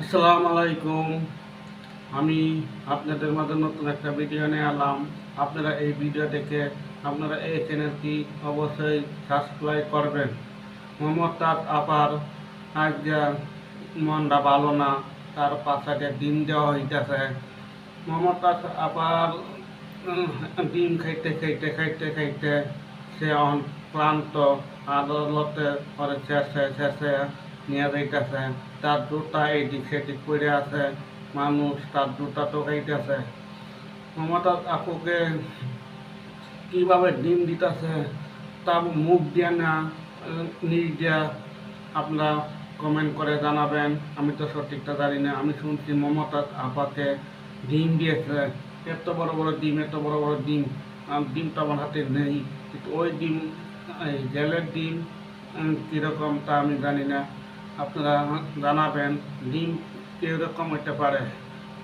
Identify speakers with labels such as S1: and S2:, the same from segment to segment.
S1: আসসালামু আলাইকুম আমি আপনাদের মাঝে নতুন একটা ভিডিও নিয়ে এলাম। আপনারা এই ভিডিও দেখে আপনারা এই চ্যানেলটি অবশ্যই সাবস্ক্রাইব করবেন। মমতাজ আপার আজকে মনটা ভালো না, তার পাশাতে ডিম দেওয়া হইতেছে। মমতাজ আপার ডিম খাইতে খাইতে খাইতে খাইতে সে ক্লান্ত, আদালতে পরে শেষে শেষে নিয়ে যাইতেছে। তার জুতা এইদিক সেদিক পড়ে আছে। মানুষ তার জুতা টোকাইতেছে মমতাজ আপুকে কীভাবে ডিম দিতেছে তা মুখ দিয়ে না, নিজ দিয়া আপনারা কমেন্ট করে জানাবেন। আমি তো সঠিকটা জানি না। আমি শুনছি মমতাজ আপাকে ডিম দিয়েছে। এত বড় বড় ডিম, এত বড় বড় ডিম। ডিমটা আমার হাতে নেই। কিন্তু ওই ডিম জেলের ডিম কীরকম তা আমি জানি না। আপনারা জানাবেন ডিম কীরকম হতে পারে।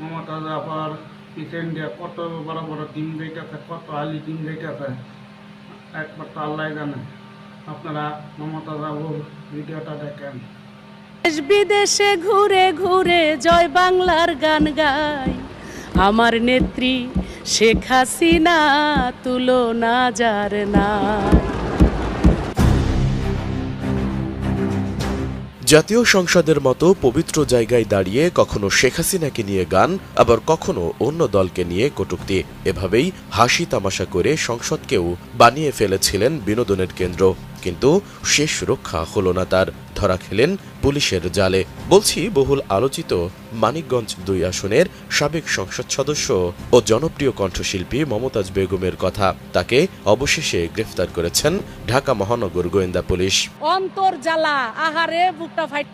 S1: মমতাজ আপার কিচেন দিয়ে কত বড় বড় ডিম দিতেছে কত আলি ডিম দিতেছে একবার তো আল্লাহ জানে। আপনারা মমতাজ আবুর ভিডিওটা দেখেন।
S2: দেশ বিদেশে ঘুরে ঘুরে জয় বাংলার গান গাই। আমার নেত্রী শেখ হাসিনা তুলনা যার নাই।
S3: জাতীয় সংসদের মতো পবিত্র জায়গায় দাঁড়িয়ে কখনো শেখ হাসিনাকে নিয়ে গান, আবার কখনো অন্য দলকে নিয়ে কটুক্তি। এভাবেই হাসি তামাশা করে সংসদকেও বানিয়ে ফেলেছিলেন বিনোদনের কেন্দ্র। কিন্তু শেষ সুরক্ষা হলো না তার। ধরা খেলেন পুলিশের জালে। বলছি, বহুল আলোচিত মানিকগঞ্জ দুই আসনের সাবেক সংসদ সদস্য ও জনপ্রিয় কণ্ঠশিল্পী মমতাজ বেগমের কথা। তাকে অবশেষে গ্রেফতার করেছেন ঢাকা মহানগর গোয়েন্দা পুলিশ।
S2: অন্তর আহারে, বুকটা ফাইট